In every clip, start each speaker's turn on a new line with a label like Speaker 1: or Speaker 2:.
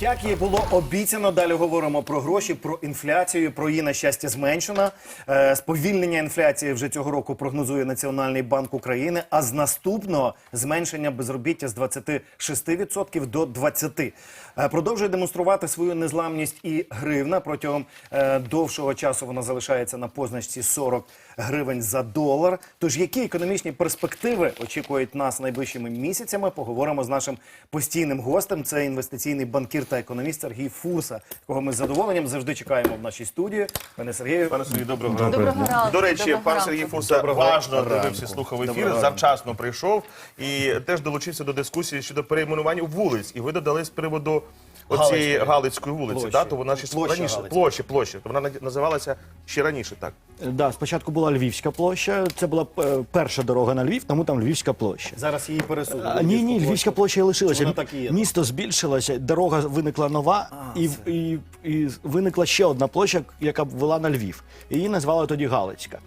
Speaker 1: Як і було обіцяно, далі говоримо про гроші, про інфляцію, про її на щастя зменшена. Е, Сповільнення інфляції вже цього року прогнозує Національний банк України. А з наступного зменшення безробіття з 26% до 20%. Е, Продовжує демонструвати свою незламність і гривна. Протягом е, довшого часу вона залишається на позначці 40 гривень за долар. Тож які економічні перспективи очікують нас найближчими місяцями? Поговоримо з нашим постійним гостем. Це інвестиційний банкір та економіст Сергій Фурса, кого ми з задоволенням завжди чекаємо в нашій студії. Пане Сергію,
Speaker 2: Пане Сергій, доброго ранку.
Speaker 3: Доброго ранку.
Speaker 2: До речі,
Speaker 3: Доброго
Speaker 2: пан. Сергій Фурса важно дивився, слухав ефір, завчасно прийшов і теж долучився до дискусії щодо перейменування вулиць. І ви додали з приводу оцієї
Speaker 1: Галицької.
Speaker 2: Вулиці.
Speaker 1: Площі.
Speaker 2: Да? То вона ще
Speaker 1: Площа
Speaker 2: раніше
Speaker 1: Галицька.
Speaker 2: площі, площі. То вона називалася ще раніше так.
Speaker 4: Да, спочатку була Львівська площа. Це була е, перша дорога на Львів, тому там Львівська площа.
Speaker 1: зараз її пересудили.
Speaker 4: А, ні, ні, Львівська площа і лишилася.
Speaker 1: Вона так і є.
Speaker 4: Місто збільшилося, дорога виникла нова, і, і, і виникла ще одна площа, яка б вела на Львів. Її назвали тоді Галицька.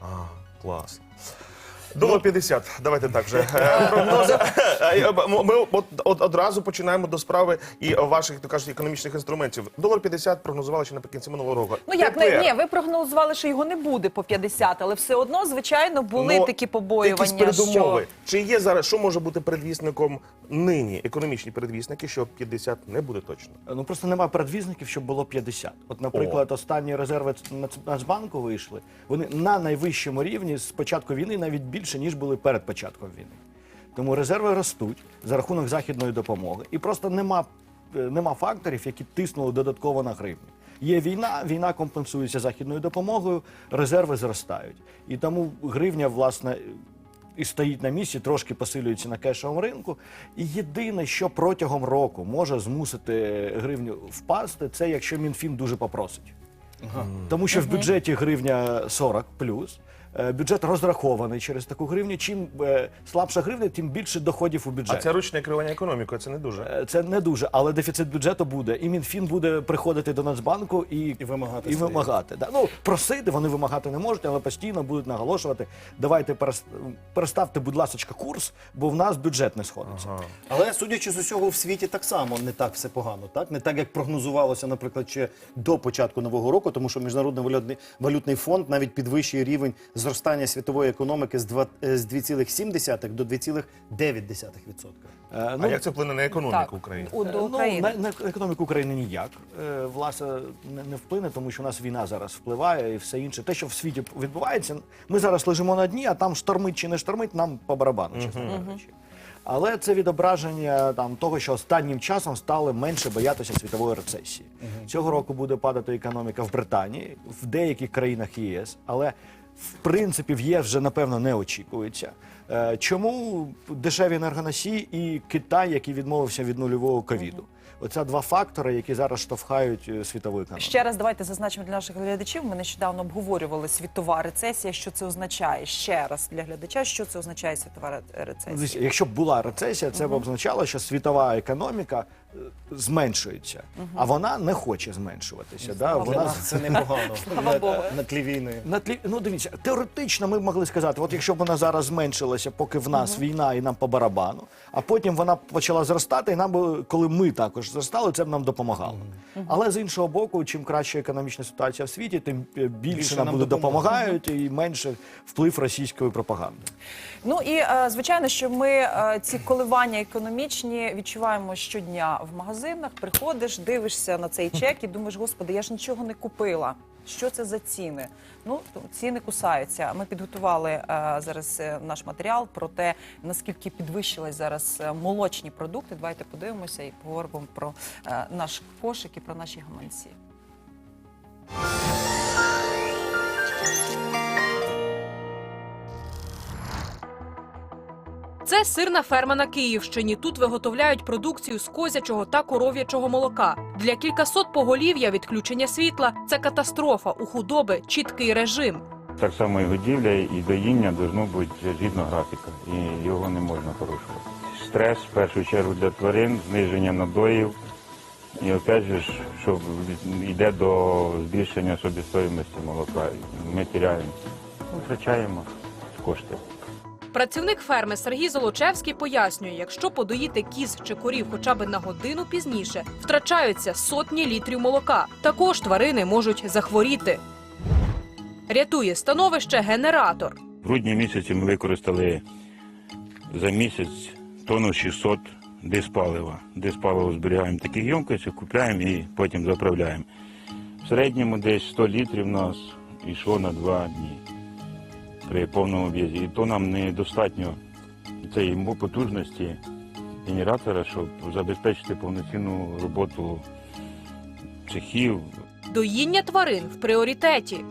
Speaker 2: А, клас. Долар 50, давайте так вже. Е, Прогнози. Е, Ми от, от одразу починаємо до справи і ваших, то кажуть, економічних інструментів. Долар 50 прогнозували ще наприкінці минулого року.
Speaker 3: Ну як не
Speaker 2: Тепер-
Speaker 3: ні, ви прогнозували, що його не буде по 50, але все одно, звичайно, були
Speaker 2: Ну,
Speaker 3: такі побоювання.
Speaker 2: Якісь передумови.
Speaker 3: Що...
Speaker 2: Чи є зараз, що може бути передвісником нині? Економічні передвісники, що 50 не буде точно.
Speaker 4: Ну просто немає передвізників, щоб було 50. От, наприклад, останні резерви Нац- Нацбанку вийшли. Вони на найвищому рівні з початку війни навіть більше ніж були перед початком війни. Тому резерви ростуть за рахунок західної допомоги, і просто нема, е, нема факторів, які тиснули додатково на гривню. Є війна, війна компенсується західною допомогою, резерви зростають. І тому гривня, власне, і стоїть на місці, трошки посилюється на кешовому ринку. І єдине, що протягом року може змусити гривню впасти, це якщо МінФін дуже попросить. Тому що в бюджеті гривня 40 плюс. Е, Бюджет розрахований через таку гривню. Чим е, слабша гривня, тим більше доходів у
Speaker 2: А це ручне керування економікою, це не дуже.
Speaker 4: Е, Це не дуже, але дефіцит бюджету буде. І Мінфін буде приходити до Нацбанку і,
Speaker 1: І вимагати
Speaker 4: І вимагати. Да. Ну, просити вони вимагати не можуть, але постійно будуть наголошувати. Давайте перес- переставте, будь ласка, курс, бо в нас бюджет не сходиться.
Speaker 1: Але судячи з усього, в світі так само не так все погано, так не так, як прогнозувалося, наприклад, ще до початку нового року, тому що міжнародний валютний, валютний фонд навіть підвищує рівень зростання світової економіки з два- е, з 2,7 до 2,9%.
Speaker 4: Е,
Speaker 2: А як це вплине на економіку
Speaker 3: Так,
Speaker 2: України?
Speaker 3: у, до
Speaker 4: Ну, на, на економіку України ніяк. Е, власне, не, не вплине, тому що у нас війна зараз впливає і все інше. Те, що в світі відбувається, ми зараз лежимо на дні, а там штормить чи не штормить, нам по барабану, чесно кажучи. Але це відображення там того, що останнім часом стали менше боятися світової рецесії. Цього року буде падати економіка в Британії, в деяких країнах ЄС, але в принципі в ЄС вже напевно не очікується. Е, Чому дешеві енергоносії і Китай, який відмовився від нульового ковіду? Оце два фактори, які зараз штовхають е, світову економіку.
Speaker 3: Ще раз давайте зазначимо для наших глядачів. Ми нещодавно обговорювали світова рецесія. Що це означає? Ще раз для глядача, що це означає світова
Speaker 4: Ну,
Speaker 3: рецесія?
Speaker 4: Якщо б була рецесія, це б означало, що світова економіка зменшується, а вона не хоче зменшуватися. Да? Вона
Speaker 1: це непогано
Speaker 3: Слава
Speaker 1: на, на тлі війни.
Speaker 4: на тлі, ну дивіться, теоретично ми б могли сказати, от якщо б вона зараз зменшилася, поки в нас війна і нам по барабану, а потім вона почала зростати, і нам би, коли ми також зростали, це б нам допомагало. Але з іншого боку, чим краща економічна ситуація в світі, тим е, більше,
Speaker 1: Більше
Speaker 4: нам
Speaker 1: нам
Speaker 4: буде
Speaker 1: допомоги.
Speaker 4: допомагають і менше вплив російської пропаганди.
Speaker 3: Ну і е, звичайно, що ми е, ці коливання економічні відчуваємо щодня в магазинах. Приходиш, дивишся на цей чек і думаєш, господи, я ж нічого не купила. Що це за ціни? Ну ціни кусаються. Ми підготували е, зараз е, наш матеріал про те, наскільки підвищились зараз е, молочні продукти. Давайте подивимося і поговоримо про е, наш кошик і про наші гаманці.
Speaker 5: Це сирна ферма на Київщині. Тут виготовляють продукцію з козячого та коров'ячого молока. Для кількасот поголів'я відключення світла це катастрофа. У худоби чіткий режим.
Speaker 6: Так само і годівля, і доїння должно бути згідно графіка, і його не можна порушувати. Стрес в першу чергу для тварин, зниження надоїв, і опять же, що йде до збільшення собівстоїмості молока. Ми теряємо витрачаємо кошти.
Speaker 5: Працівник ферми Сергій Золочевський пояснює, якщо подоїти кіз чи корів хоча б на годину пізніше, втрачаються сотні літрів молока. Також тварини можуть захворіти. Рятує становище генератор.
Speaker 6: В грудні місяці ми використали за місяць тонну 600 диспалива. Диспаливо зберігаємо в таких ємкостях, купляємо і потім заправляємо. В середньому десь 100 літрів у нас йшло на два дні при повному об'їзді. І то нам недостатньо цієї потужності генератора, щоб забезпечити повноцінну роботу цехів,
Speaker 5: Доїння тварин в пріоритеті.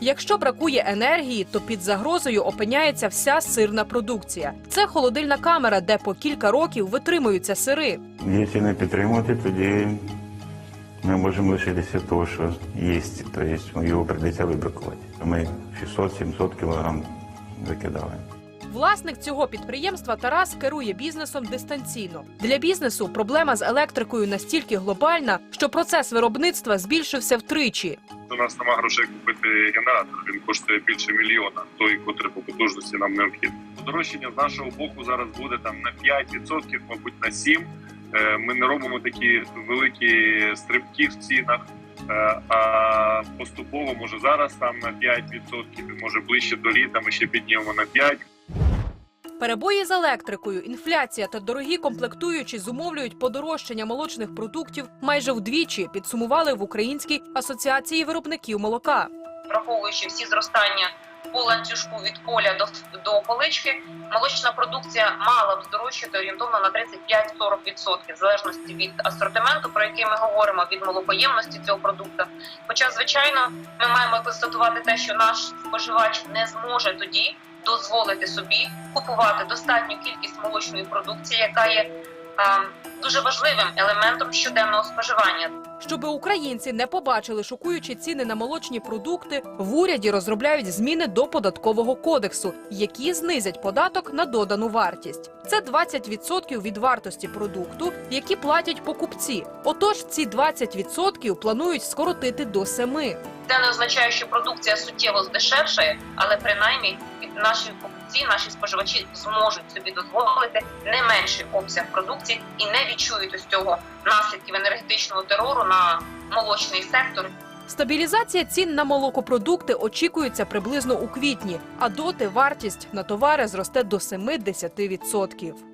Speaker 5: Якщо бракує енергії, то під загрозою опиняється вся сирна продукція. Це холодильна камера, де по кілька років витримуються сири.
Speaker 6: Якщо не підтримувати, тоді ми можемо лишитися того, що є. Тобто його прийдеться вибракувати. Ми 600-700 кілограм викидали.
Speaker 5: Власник цього підприємства Тарас керує бізнесом дистанційно. Для бізнесу проблема з електрикою настільки глобальна, що процес виробництва збільшився втричі.
Speaker 7: У нас нема грошей купити генератор. Він коштує більше мільйона. Той, котрий по потужності нам необхідно. Подорожчання з нашого боку зараз буде там на 5%, мабуть, на 7%. Е, Ми не робимо такі великі стрибки в цінах. е, А поступово, може зараз там на 5%, може ближче до літа ми ще піднімемо на 5%.
Speaker 5: Перебої з електрикою, інфляція та дорогі комплектуючі зумовлюють подорожчання молочних продуктів майже вдвічі. Підсумували в Українській асоціації виробників молока.
Speaker 8: враховуючи всі зростання по ланцюжку від поля до, до полички, молочна продукція мала б здорожчати орієнтовно на 35-40%, в залежності від асортименту, про який ми говоримо, від молокоємності цього продукту. Хоча, звичайно, ми маємо констатувати те, що наш споживач не зможе тоді дозволити собі купувати достатню кількість молочної продукції, яка є а, дуже важливим елементом щоденного споживання.
Speaker 5: Щоби українці не побачили шокуючі ціни на молочні продукти, в уряді розробляють зміни до податкового кодексу, які знизять податок на додану вартість. Це 20% від вартості продукту, які платять покупці. Отож, ці 20% планують скоротити до 7%.
Speaker 8: Це не означає, що продукція суттєво здешевшає, але принаймні наші покупці, наші споживачі зможуть собі дозволити не менший обсяг продукції і не відчують ось цього наслідків енергетичного терору на молочний сектор
Speaker 5: Стабілізація цін на молокопродукти очікується приблизно у квітні, а доти вартість на товари зросте до 7-10%.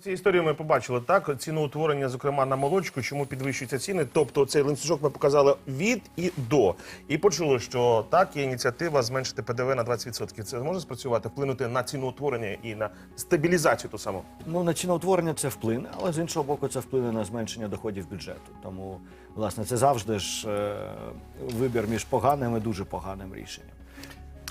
Speaker 2: Ці історії ми побачили так. Ціноутворення, зокрема на молочку, чому підвищуються ціни. Тобто цей ланцюжок ми показали від і до. І почули, що так є ініціатива зменшити ПДВ на 20%. Це може спрацювати, вплинути на ціноутворення і на стабілізацію ту саму.
Speaker 4: Ну, на ціноутворення це вплине, але з іншого боку, це вплине на зменшення доходів бюджету. Тому, власне, це завжди ж е, вибір між поганим і дуже поганим рішенням.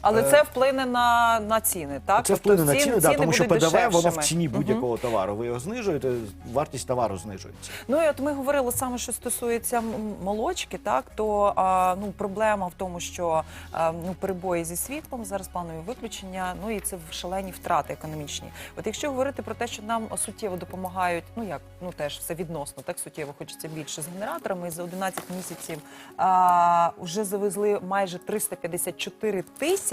Speaker 3: Але це вплине на, на ціни, так?
Speaker 4: Це
Speaker 3: Тобто
Speaker 4: на
Speaker 3: ціни-
Speaker 4: ціни, да, тому що ПДВ воно в ціні будь-якого товару. Ви його знижуєте, вартість товару знижується.
Speaker 3: Ну і от ми говорили саме, що стосується молочки, так то а, ну проблема в тому, що а, ну перебої зі світлом, зараз планові виключення. Ну і це шалені втрати економічні. От якщо говорити про те, що нам суттєво допомагають, ну як ну теж все відносно, так суттєво хочеться більше з генераторами. І за 11 місяців а, вже завезли майже 354 тисячі.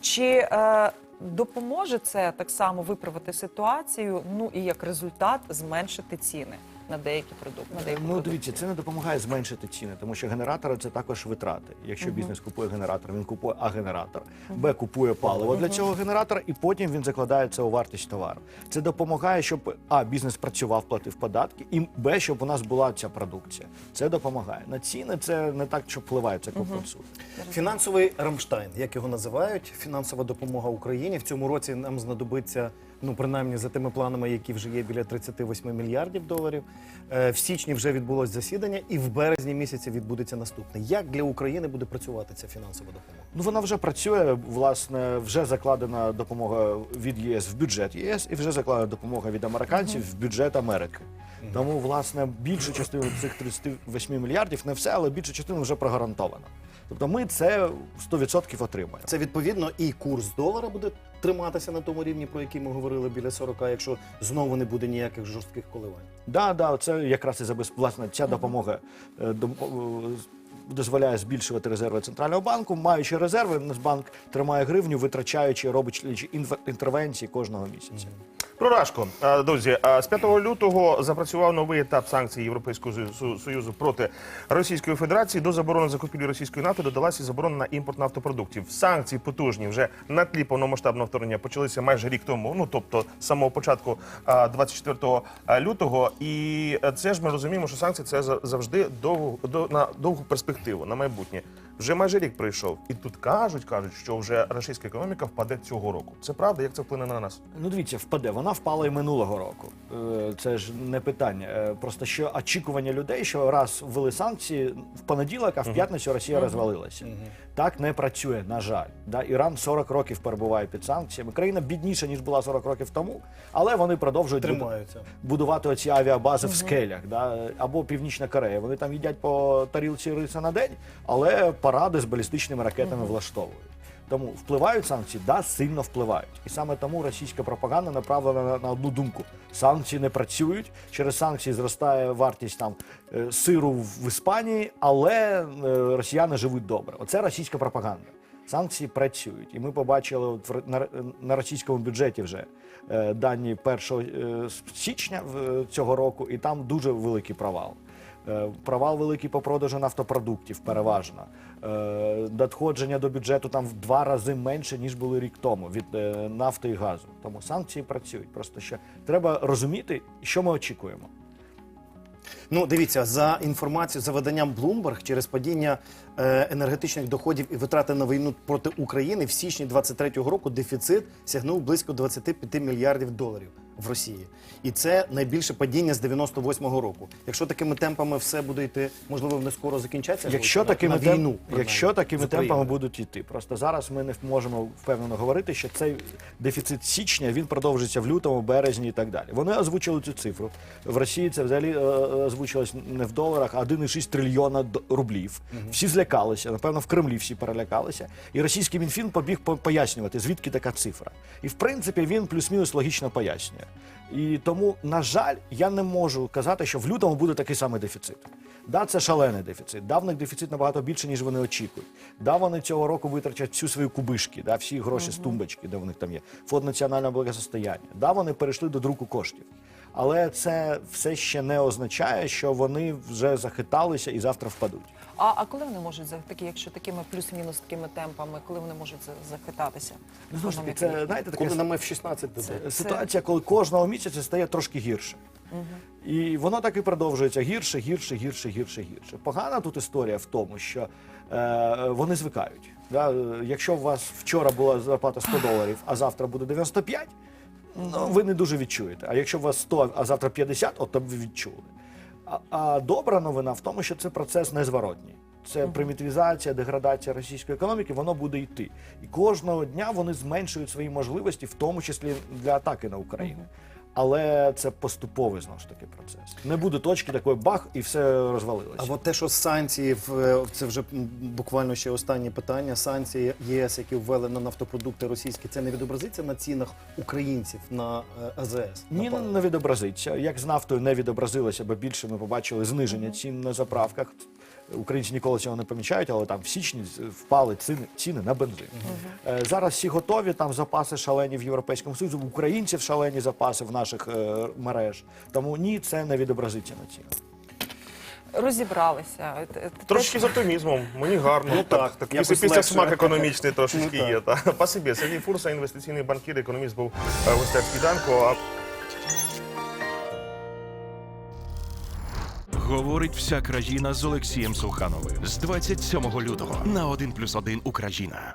Speaker 3: Чи е, допоможе це так само виправити ситуацію? Ну і як результат зменшити ціни на деякі продукти. На деякі
Speaker 4: Ну,
Speaker 3: продукти.
Speaker 4: дивіться, це не допомагає зменшити ціни, тому що генератори це також витрати. Якщо бізнес купує генератор, він купує А генератор, Б купує паливо для цього генератора, і потім він закладає це у вартість товару. Це допомагає, щоб А, бізнес працював, платив податки, і Б, щоб у нас була ця продукція. Це допомагає. На ціни це не так, що впливає, це компенсує.
Speaker 1: Фінансовий Рамштайн, як його називають, фінансова допомога Україні. В цьому році нам знадобиться, ну принаймні за тими планами, які вже є біля 38 мільярдів доларів. Е, В січні вже відбулось засідання, і в березні місяці відбудеться наступне. Як для України буде працювати ця фінансова допомога?
Speaker 4: Ну вона вже працює. Власне, вже закладена допомога від ЄС в бюджет ЄС, і вже закладена допомога від американців в бюджет Америки. Тому, власне, більшу частину цих 38 мільярдів, не все, але більшу частину вже прогарантовано. Тобто ми це 100% отримаємо.
Speaker 1: Це відповідно і курс долара буде триматися на тому рівні, про який ми говорили біля 40, якщо знову не буде ніяких жорстких коливань.
Speaker 4: Да, да, це якраз і забез... власне ця допомога е, дозволяє збільшувати резерви центрального банку. Маючи резерви, Нацбанк тримає гривню, витрачаючи, робить інтервенції кожного місяця.
Speaker 2: Про Рашко, Е, друзі, з 5 лютого запрацював новий етап санкцій Європейського Сою- Союзу проти Російської Федерації. До заборони закупівлі російської нафти додалася заборона на імпорт нафтопродуктів. Санкції потужні вже на тлі повномасштабного вторгнення почалися майже рік тому. Ну тобто з самого початку е, 24 лютого. І е, це ж ми розуміємо, що санкції це за- завжди довго до на довгу перспективу на майбутнє. Вже майже рік пройшов, і тут кажуть, кажуть, що вже російська економіка впаде цього року. Це правда? Як це вплине на нас?
Speaker 4: Ну, дивіться, впаде. Вона впала і минулого року. Е, Це ж не питання. Е, Просто що очікування людей, що раз ввели санкції в понеділок, а в п'ятницю Росія розвалилася. Так не працює, на жаль. Да? Іран 40 років перебуває під санкціями. Країна бідніша, ніж була 40 років тому, але вони продовжують
Speaker 1: Тримаються.
Speaker 4: будувати оці авіабази в скелях, да? або Північна Корея. Вони там їдять по тарілці риса на день, але паради з балістичними ракетами влаштовують. Тому впливають санкції, да, сильно впливають. І саме тому російська пропаганда направлена на, на одну думку: санкції не працюють. Через санкції зростає вартість там е, сиру в Іспанії, але е, росіяни живуть добре. Оце російська пропаганда. Санкції працюють, і ми побачили от на, на російському бюджеті вже е, дані 1 е, січня в- цього року, і там дуже великий провал. Е, Провал великий по продажу нафтопродуктів, переважно. Е, Надходження до бюджету там в два рази менше, ніж були рік тому від е, нафти і газу. Тому санкції працюють. Просто що треба розуміти, що ми очікуємо.
Speaker 1: Ну, дивіться, за інформацією, за виданням Bloomberg, через падіння е, енергетичних доходів і витрати на війну проти України в січні 23-го року дефіцит сягнув близько 25 мільярдів доларів в Росії. І це найбільше падіння з 98-го року. Якщо такими темпами все буде йти, можливо, не скоро закінчаться
Speaker 4: Якщо
Speaker 1: на-
Speaker 4: такими,
Speaker 1: на
Speaker 4: темп-
Speaker 1: війну, принаймні,
Speaker 4: якщо такими темпами будуть йти, просто зараз ми не можемо впевнено говорити, що цей дефіцит січня він продовжиться в лютому, березні і так далі. Вони озвучили цю цифру. В Росії це взагалі е, озвучилось не в доларах, а 1,6 трильйона рублів. Всі злякалися, напевно, в Кремлі всі перелякалися. І російський мінфін побіг пояснювати, звідки така цифра. І в принципі він плюс-мінус логічно пояснює. І тому, на жаль, я не можу казати, що в лютому буде такий самий дефіцит. Да, це шалений дефіцит. Да, в них дефіцит набагато більше, ніж вони очікують. Да, вони цього року витрачать всю свою кубишки, да, всі гроші з тумбочки, де в них там є, фонд національного благосостояння. Да, вони перейшли до друку коштів. Але це все ще не означає, що вони вже захиталися і завтра впадуть.
Speaker 3: А, а коли вони можуть за такі, якщо такими плюс-мінус такими темпами, коли вони можуть за- захитатися?
Speaker 4: Ну, знову ж таки,
Speaker 3: Економіка?
Speaker 4: це знаєте таке
Speaker 1: Коли нам F-16 дадуть.
Speaker 4: ситуація, коли кожного місяця стає трошки гірше. І воно так і продовжується гірше, гірше, гірше, гірше, гірше. Погана тут історія в тому, що е, вони звикають. Да? Якщо у вас вчора була зарплата 100 доларів, а завтра буде 95, ну, ви не дуже відчуєте. А якщо у вас 100, а завтра 50, от то б ви відчули. А, а добра новина в тому, що це процес незворотній. Це примітивізація, деградація російської економіки, воно буде йти. І кожного дня вони зменшують свої можливості, в тому числі для атаки на Україну. Але це поступовий знову ж таки процес. Не буде точки такої бах, і все розвалилося.
Speaker 1: А от те, що санкції, в- це вже буквально ще останнє питання. Санкції ЄС, які ввели на нафтопродукти російські, це не відобразиться на цінах українців на е, АЗС?
Speaker 4: Ні,
Speaker 1: на
Speaker 4: не відобразиться. Як з нафтою не відобразилося, бо більше ми побачили зниження цін на заправках. Українці ніколи цього не помічають, але там в січні впали ціни, ціни на бензин. Е, Зараз всі готові, там запаси шалені в Європейському Союзі, в українців шалені запаси в наших е, мереж. Тому ні, це не відобразиться на цінах.
Speaker 3: Розібралися. Е, те-
Speaker 2: Трошки з оптимізмом. Мені гарно.
Speaker 1: Ну, так,
Speaker 2: так
Speaker 1: якось
Speaker 2: після, після
Speaker 1: легше.
Speaker 2: смак економічний трошечки
Speaker 1: Ну,
Speaker 2: є. Та. Спасибі. Сергій Фурса, інвестиційний банкір, економіст був е, в гостях сніданку. А
Speaker 9: Говорить вся країна з Олексієм Сухановим з 27 лютого на 1+,1 Україна.